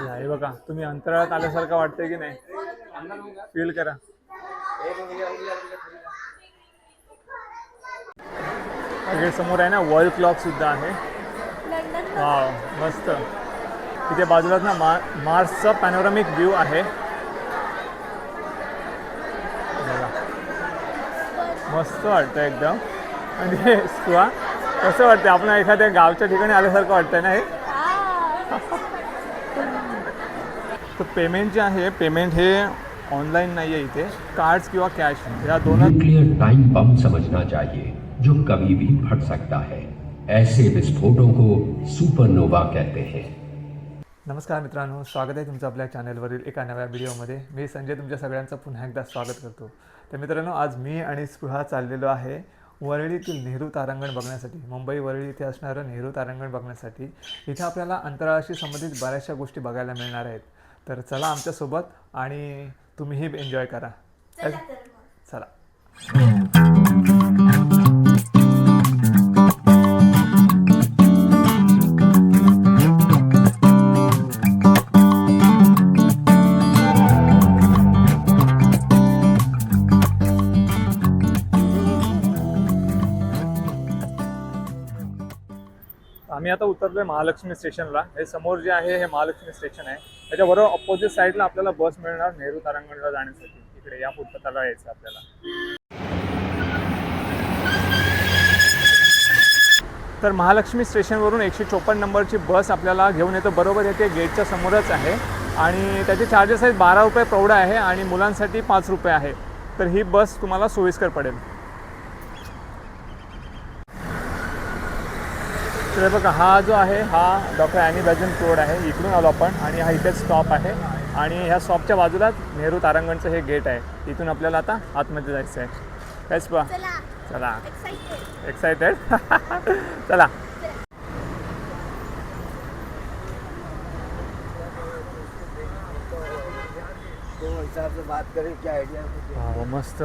हे बघा तुम्ही अंतराळात आल्यासारखं वाटतंय की नाही? फील करा. इकडे समोर आहे ना वर्ल्ड क्लॉक सुद्धा आहे. वा मस्त. तिथे बाजूलाच ना मा मार्सचा पॅनोरामिक व्ह्यू आहे. मस्त वाटतं एकदम. म्हणजे स्वा कसं वाटतं आपण एखाद्या गावच्या ठिकाणी आल्यासारखं वाटतंय ना हे. तर पेमेंट जे आहे पेमेंट हे ऑनलाईन नाही आहे इथे. कार्ड्स किंवा कॅश या दोनच न्यूक्लियर टाइम बम समझना चाहिए जो कभी भी फट सकता है। ऐसे विस्फोटों को सुपरनोवा कहते हैं। नमस्कार मित्रांनो स्वागत आहे तुमचं आपल्या चॅनलवरील एका नव्या व्हिडिओमध्ये मी संजय तुमच्या सगळ्यांचं पुन्हा एकदा स्वागत करतो. तर मित्रांनो आज मी आणि स्पृहा चाललेलो आहे वरळीतील नेहरू तारांगण बघण्यासाठी मुंबई वरळी इथे असणारं नेहरू तारांगण बघण्यासाठी इथे आपल्याला अंतराळाशी संबंधित बऱ्याचशा गोष्टी बघायला मिळणार आहेत. तर चला आमच्यासोबत आणि तुम्हीही एन्जॉय करा. चला. आम्ही आता उतरलोय महालक्ष्मी स्टेशनला. हे समोर जे आहे हे महालक्ष्मी स्टेशन आहे. त्याच्याबरोबर ऑपोजिट साईडला आपल्याला बस मिळणार नेहरू तारांगणला जाण्यासाठी. तिकडे या पुस्तकाला यायचं आपल्याला. तर महालक्ष्मी स्टेशनवरून एकशे चोपन्न नंबरची बस आपल्याला घेऊन येतो. बरोबर येते गेटच्या समोरच आहे. आणि त्याचे चार्जेस आहेत बारा रुपये प्रौढ आहे आणि मुलांसाठी पाच रुपये आहे. तर ही बस तुम्हाला सोयीस्कर पडेल. तर बघा हा जो आहे हा डॉक्टर ॲनी बॅजन रोड आहे. इकडून आलो आपण आणि हा इथेच स्टॉप आहे. आणि ह्या स्टॉपच्या बाजूलाच नेहरू तारांगणचं हे गेट आहे. इथून आपल्याला आता आतमध्ये जायचं आहे कायच पा चला. चला. एक्साइटेड एक्सायटेड चला. वा, मस्त.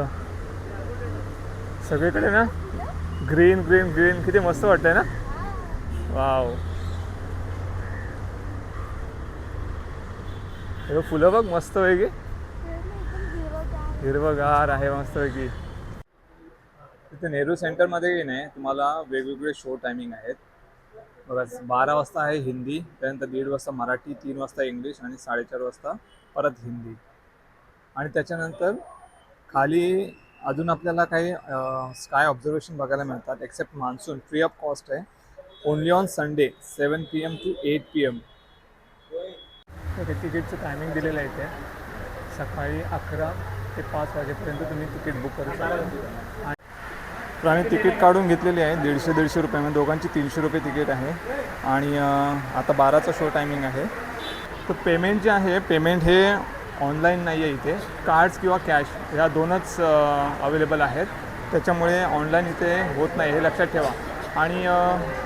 सगळीकडे ना? ग्रीन ग्रीन ग्रीन किती मस्त वाटतंय ना? वाव हे फुलं बघ मस्त पैकी. हिरवगार आहे मस्तपैकी तिथे नेहरू सेंटरमध्ये की नाही तुम्हाला वेगवेगळे शो टायमिंग आहेत. बघा बारा वाजता आहे हिंदी त्यानंतर दीड वाजता मराठी तीन वाजता इंग्लिश आणि साडेचार वाजता परत हिंदी. आणि त्याच्यानंतर खाली अजून आपल्याला काही स्काय ऑब्झर्वेशन बघायला मिळतात except monsoon free of cost आहे. Only on Sunday seven P M to eight P M तर तिकीटचं टायमिंग दिलेलं आहे इथे सकाळी अकरा ते पाच वाजेपर्यंत तुम्ही तिकीट बुक करू शकता. आणि तर आम्ही तिकीट काढून घेतलेली आहे. दीडशे दीडशे रुपये. म्हणजे दोघांची तीनशे रुपये तिकीट आहे. आणि आता बाराचा शो टायमिंग आहे. तर पेमेंट जे आहे पेमेंट हे ऑनलाईन नाही आहे इथे. कार्ड्स किंवा कॅश ह्या दोनच अवेलेबल आहेत. त्याच्यामुळे ऑनलाईन इथे होत नाही. हे लक्षात ठेवा. आणि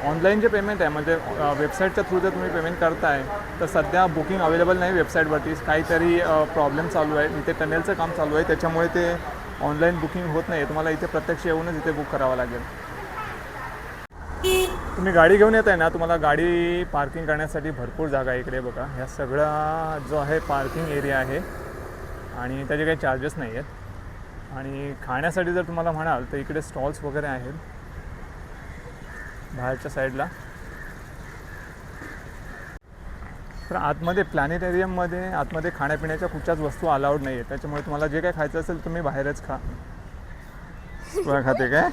ऑनलाईन जे पेमेंट आहे म्हणजे वेबसाईटच्या थ्रू जर तुम्ही पेमेंट करताय तर सध्या बुकिंग अवेलेबल नाही वेबसाईटवरती काहीतरी प्रॉब्लेम चालू आहे. इथे टनेलचं काम चालू आहे. त्याच्यामुळे ते ऑनलाईन बुकिंग होत नाही. तुम्हाला इथे प्रत्यक्ष येऊनच इथे बुक करावं लागेल. तुम्ही गाडी घेऊन येत आहे ना तुम्हाला गाडी पार्किंग करण्यासाठी भरपूर जागा आहे इकडे बघा. ह्या सगळा जो आहे पार्किंग एरिया आहे. आणि त्याचे काही चार्जेस नाही आहेत आणि खाण्यासाठी जर तुम्हाला म्हणाल तर इकडे स्टॉल्स वगैरे आहेत. बाहेरच्या साईडला. तर आतमध्ये प्लॅनेटेरियममध्ये आतमध्ये खाण्यापिण्याच्या कुठच्याच वस्तू अलाउड नाही आहे त्याच्यामुळे तुम्हाला जे काय खायचं असेल तुम्ही बाहेरच खा. तुला खाते काय?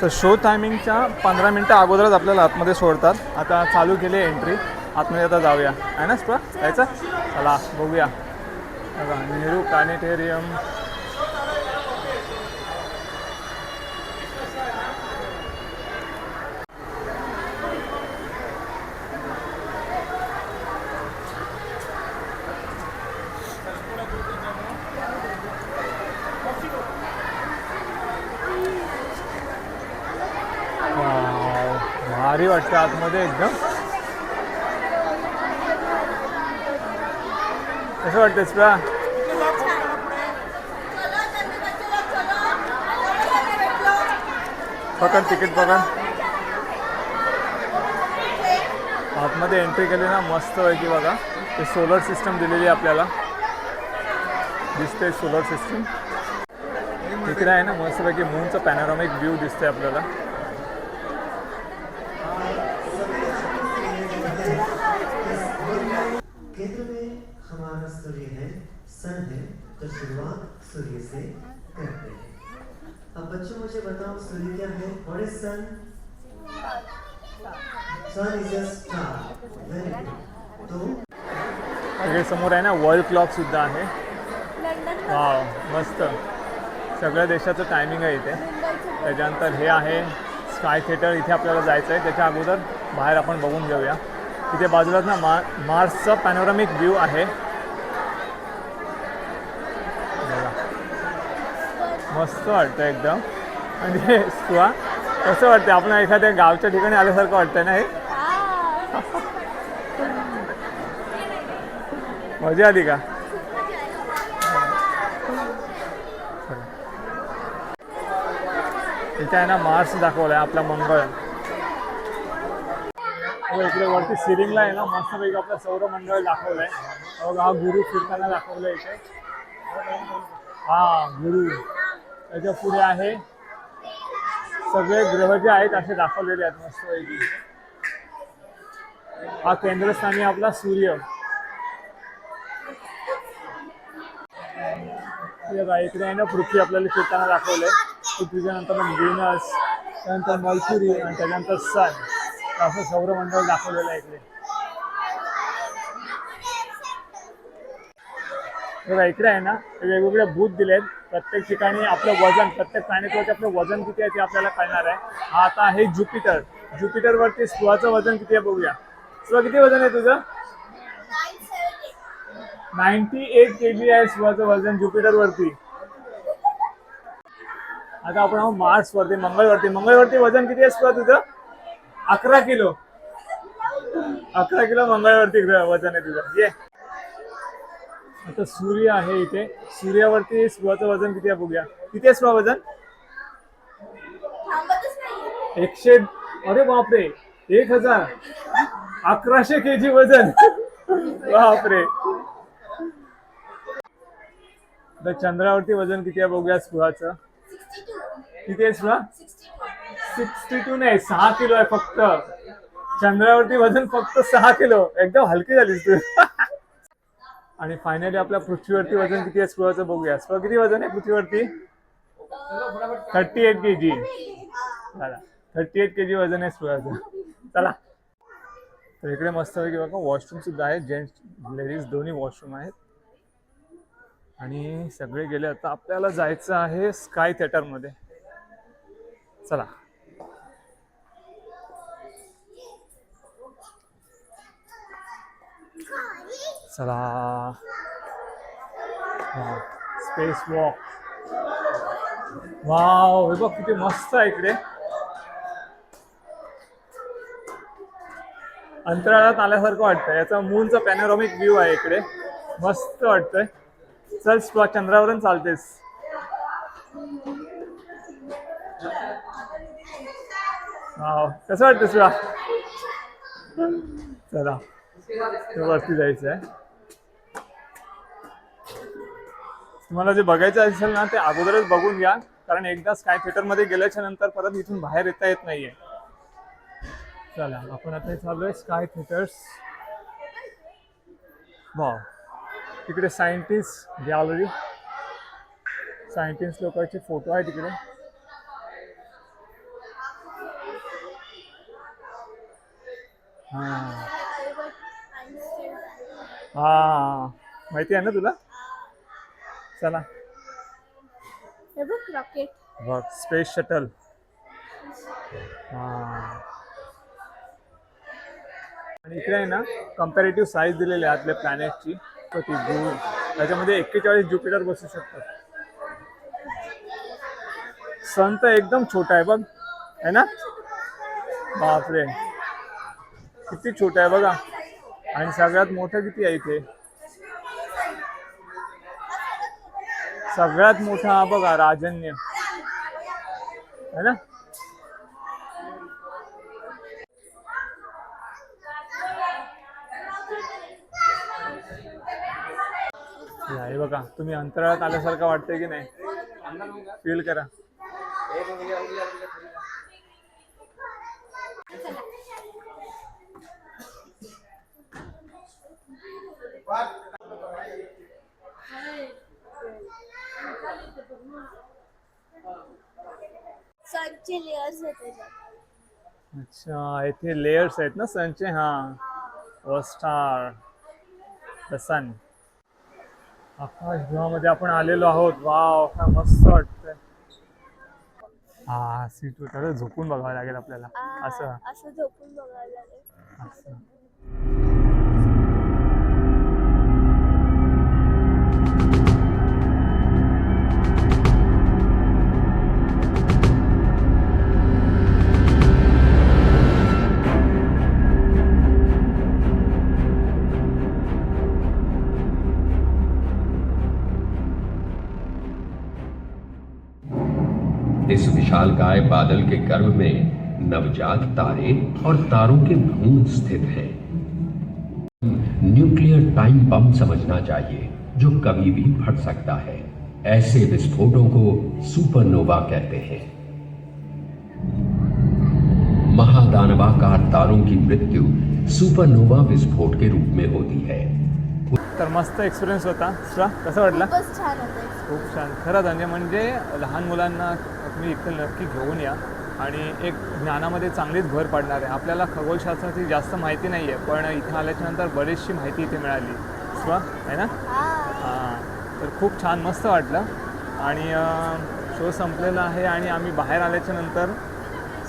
तर शो टायमिंगच्या पंधरा मिनटं अगोदरच आपल्याला आतमध्ये सोडतात. आता चालू केली आहे एंट्री आतमध्ये आता जाऊया. आहे ना स्पा जायचं? चला बघूया. नेहरू प्लॅनेटेरियम वाव, भारी वाटतं आतमध्ये एकदम. कसं वाटतं तुला पकड तिकीट पकड. आतमध्ये एंट्री केली ना मस्त पैकी बघा. ते सोलर सिस्टम दिलेली आहे आपल्याला. दिसते सोलर सिस्टम तिकडे आहे ना मस्तपैकी मूनचं पॅनोरामिक व्ह्यू दिसते आपल्याला. केंद्र में हमारा सूर्य है सन है तो शुरुआत सूर्य से करते हैं। अब बच्चों मुझे बताओ सूर्य क्या है? What is sun sun is a star very good तो इकडे समोर आहे ना वर्ल्ड क्लॉक सुद्धा आहे. वा मस्त. सगळ्या देशाचं टायमिंग आहे इथे. त्याच्यानंतर हे आहे स्काय थिएटर इथे आपल्याला जायचं आहे त्याच्या अगोदर बाहेर आपण बघून घेऊया. इथे बाजूलाच ना मा मार्सचा पॅनोरामिक व्ह्यू आहे. मस्त वाटतं एकदम. म्हणजे तुला कसं वाटतं आपण एखाद्या गावच्या ठिकाणी आल्यासारखं वाटतंय ना हे? मजा आली का? इथे आहे ना मार्स दाखवलाय आपला मंगळ. इकडे वरती सिलिंगला आहे ना मस्तपैकी आपलं सौरमंडळ दाखवलंय. बघा, हा गुरु फिरताना दाखवलाय इथे. हा गुरु. त्याच्या पुढे आहे. सगळे ग्रह जे आहेत असे दाखवलेले आहेत मस्तपैकी. हा केंद्रस्थानी आपला सूर्य. बघा, इकडे आहे ना पृथ्वी आपल्याला फिरताना दाखवलंय. पृथ्वीच्या नंतर व्हीनस त्यानंतर मल्क्युरी आणि त्याच्यानंतर सन असं सौरमंडळ दाखवलेलं आहे इकडे. बघा, इकडे आहे ना वेगवेगळे बूथ दिलेत प्रत्येक ठिकाणी आपलं वजन प्रत्येक प्लॅनेटवरती आपलं वजन किती आहे ते आपल्याला कळणार आहे. हा आता आहे ज्युपिटर ज्युपिटरवरती सुहाचं वजन किती आहे बघूया. सुहा किती वजन आहे तुझं? नाईन्टी एट के जी आहे शिवाचं वजन ज्युपिटर वरती. आता आपण आहोत मार्स वरती मंगळवरती. मंगळवरती वजन किती आहे शिवा तुझं? अकरा किलो. अकरा किलो मंगळवरती ग्रह वजन आहे तुझं. ये. आता सूर्य आहे इथे. सूर्यावरती स्वाचं वजन किती आहे बघूया. किती आहे शिवा वजन? एकशे अरे बापरे. एक हजार. अकराशे के जी वजन. बापरे. चंद्रावरती वजन किती आहे बघूया स्पृहाचं किती आहे स्पृहा सिक्स्टी टू नाही सहा किलो आहे फक्त. चंद्रावरती वजन फक्त सहा किलो. एकदम हलकी झालीस तू. आणि फायनली आपल्या पृथ्वीवरती वजन किती आहे स्पृहाचं बघूया. स्पृहा किती वजन आहे पृथ्वीवरती? थर्टी एट के जी चला. थर्टी एट के जी वजन आहे स्पृहाचं. चला. तर इकडे मस्तपैकी बघा वॉशरूम सुद्धा आहे. जेंट्स लेडीज दोन्ही वॉशरूम आहेत. आणि सगळे गेले आता. आपल्याला जायचं आहे स्काय थिएटरमध्ये चला. चला. स्पेस वॉक वाव हे बघ किती मस्त आहे इकडे. अंतराळात आल्यासारखं वाटतंय. याचा मूनचा पॅनोरॉमिक व्ह्यू आहे इकडे. मस्त वाटतंय. चल स्पा चंद्रावरून चालतेस. वाव कसं वाटतं शिवा? चला. ते वरती जायचं आहे तुम्हाला जे बघायचं असेल ना ते अगोदरच बघून घ्या. कारण एकदा स्काय थिएटरमध्ये गेल्याच्यानंतर परत इथून बाहेर येता येत नाहीये. चला आपण आता चालू आहे स्काय थिएटर्स वा तिकडे सायंटिस्ट गॅलरी सायंटिस्ट लोकांचे फोटो आहे तिकडे हा. हा. माहिती आहे ना तुला? चला. हे बघ रॉकेट बघ स्पेस शटल हा. आणि इकडे आहे ना कम्पॅरेटिव्ह साईज दिलेली आहे आपल्या प्लॅनेटची तर ती गुरु त्याच्यामध्ये एक्केचाळीस ज्युपिटर बसू शकतात. सन तर एकदम छोटा आहे बघ. है ना? बापरे. किती छोटा आहे बघा. आणि सगळ्यात मोठं किती आहे इथे? सगळ्यात मोठा हा बघा राजन्य. है ना? हे बघा तुम्ही अंतराळात आल्यासारखं वाटतंय की नाही? फील करा. What? सनचे आहेत त्याच्यात अच्छा इथे लेयर्स आहेत ना सनचे हा. स्टार द सन आकाशगृहामध्ये आपण आलेलो आहोत. वाव काय मस्त वाटतंय. हा सीट झोपून बघावं लागेल आपल्याला. असं. असं झोपून बघायला लागेल. असं. इस विशालकाय बादल के गर्भ में नवजात तारे और तारों के भ्रूण स्थित हैं। न्यूक्लियर टाइम बम समझना चाहिए जो कभी भी फट सकता है। ऐसे विस्फोटों को सुपरनोवा कहते हैं। महादानवाकार तारों की मृत्यु सुपरनोवा विस्फोट के रूप में होती है। तर मस्त एक्सपिरियन्स होता. कसं वाटलं? खूपच छान होतं. खूप छान. खरं म्हणजे म्हणजे लहान मुलांना तुम्ही इथे नक्की घेऊन या. आणि एक ज्ञानामध्ये चांगलीच भर पडणार आहे. आपल्याला खगोलशास्त्राची जास्त माहिती नाही आहे पण इथे आल्याच्यानंतर बरीचशी माहिती इथे मिळाली. स्व आहे ना? हा. तर खूप छान मस्त वाटलं. आणि शो संपलेला आहे आणि आम्ही बाहेर आल्याच्यानंतर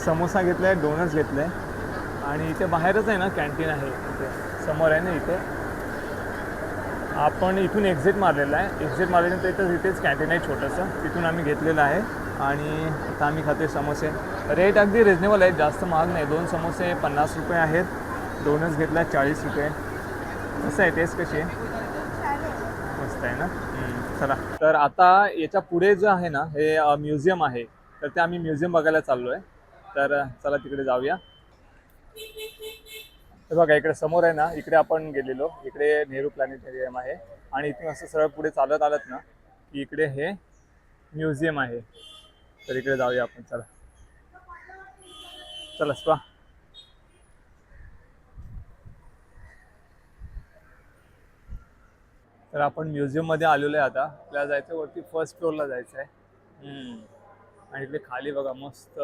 समोसा घेतला आहे डोनट्स घेतले आणि इथे बाहेरच आहे ना कॅन्टीन आहे इथे. समोर आहे ना इथे? आपण इथून एक्झिट मारलेला आहे. एक्झिट मारल्यानंतर इथं इथेच कॅन्टीन आहे छोटंसं. तिथून आम्ही घेतलेलं आहे. आणि आता आम्ही खाते समोसे. रेट अगदी रिजनेबल आहेत. जास्त महाग नाही. दोन समोसे पन्नास रुपये आहेत. दोनच घेतला चाळीस रुपये. कसं आहे. टेस्ट कशी आहे? मस्त आहे ना? चला. तर आता याच्यापुढे जे आहे ना हे म्युझियम आहे. तर ते आम्ही म्युझियम बघायला चाललो आहे तर चला तिकडे जाऊया. तर बघा इकडे समोर आहे ना इकडे आपण गेलेलो. इकडे नेहरू प्लॅनेटेरियम आहे. आणि इथून असं सरळ पुढे चालत आलत ना की इकडे हे म्युझियम आहे. तर इकडे जाऊया आपण चला. चला स्वा. तर आपण म्युझियममध्ये आलेलो आहे आता. आपल्याला जायचं वरती फर्स्ट फ्लोअरला जायचं आहे हम्म. आणि इकडे खाली बघा मस्त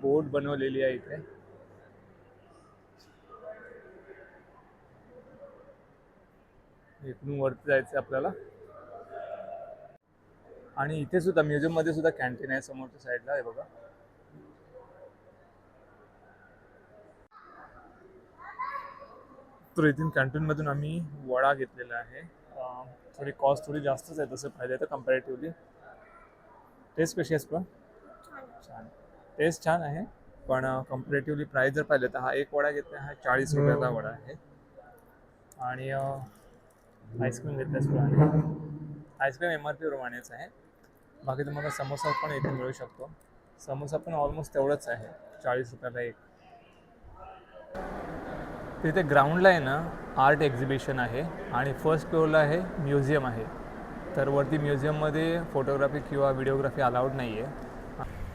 बोट बनवलेली आहे इथे. इकडून वरती जायचं आपल्याला. आणि इथे सुद्धा म्युझियममध्ये सुद्धा कॅन्टीन आहे समोरच्या साईडला आहे बघा. तर इथून कॅन्टीनमधून आम्ही वडा घेतलेला आहे. थोडी कॉस्ट थोडी जास्तच आहे तसं पाहिजे तर कम्पॅरेटिव्हली टेस्ट कशी आहे पण छान. टेस्ट छान आहे पण कम्पॅरेटिव्हली प्राईस जर पाहिलं तर हा एक वडा घेतला हा चाळीस रुपयाचा वडा आहे. आणि आईस्क्रीम घेतल्यास आईस्क्रीम एम आर पी प्रमाणेच आहे. बाकी तुम्हाला समोसा पण इथे मिळू शकतो. समोसा पण ऑलमोस्ट तेवढंच आहे. चाळीस रुपयाला एक. तिथे ग्राउंडला आहे ना आर्ट एक्झिबिशन आहे आणि फर्स्ट फ्लोअरला आहे म्युझियम आहे. तर वरती म्युझियममध्ये फोटोग्राफी किंवा व्हिडिओग्राफी अलाउड नाही आहे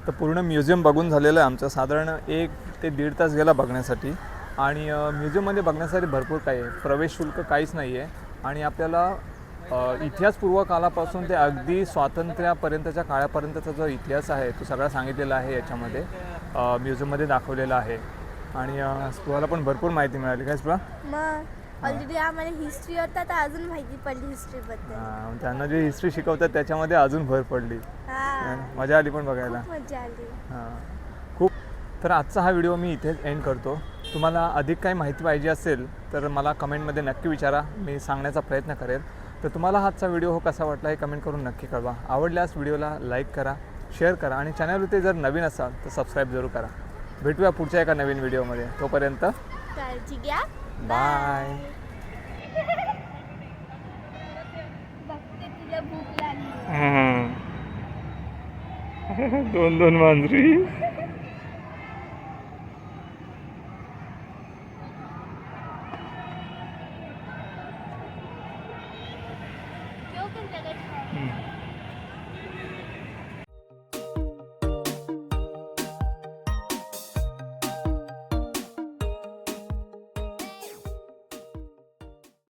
तर पूर्ण म्युझियम बघून झालेलं आहे आमचं. साधारण एक ते दीड तास गेला बघण्यासाठी. आणि म्युझियममध्ये बघण्यासाठी भरपूर काही आहे. प्रवेश शुल्क काहीच नाही आहे आणि आपल्याला इतिहासपूर्व कालापासून ते अगदी स्वातंत्र्यापर्यंतच्या काळापर्यंतचा जो इतिहास आहे तो सगळा सांगितलेला आहे याच्यामध्ये. म्युझियममध्ये दाखवलेला आहे. आणि स्पृहाला पण भरपूर माहिती मिळाली काय स्पृहा? ऑलरेडी आम्हाला हिस्ट्री होता तर अजून माहिती पडली हिस्ट्री बद्दल. हा, त्यांना जे हिस्ट्री शिकवतात त्याच्यामध्ये अजून भर पडली. हा. मजा आली पण बघायला. मजा आली. हां. खूप तर आजचा हा व्हिडिओ मी इथेच एंड करतो. तुम्हाला अधिक काही माहिती पाहिजे असेल तर मला कमेंटमध्ये नक्की विचारा. मी सांगण्याचा प्रयत्न करेल. तर तुम्हाला आजचा व्हिडिओ हो कसा वाटला हे कमेंट करून नक्की कळवा. आवडल्यास व्हिडिओला लाईक करा शेअर करा आणि चॅनलवरती जर नवीन असाल तर सबस्क्राईब जरूर करा. भेटूया पुढच्या एका नवीन व्हिडिओमध्ये तोपर्यंत काळजी घ्या. बाय बघते तुला भूक लागली. दोन दोन मांजरी.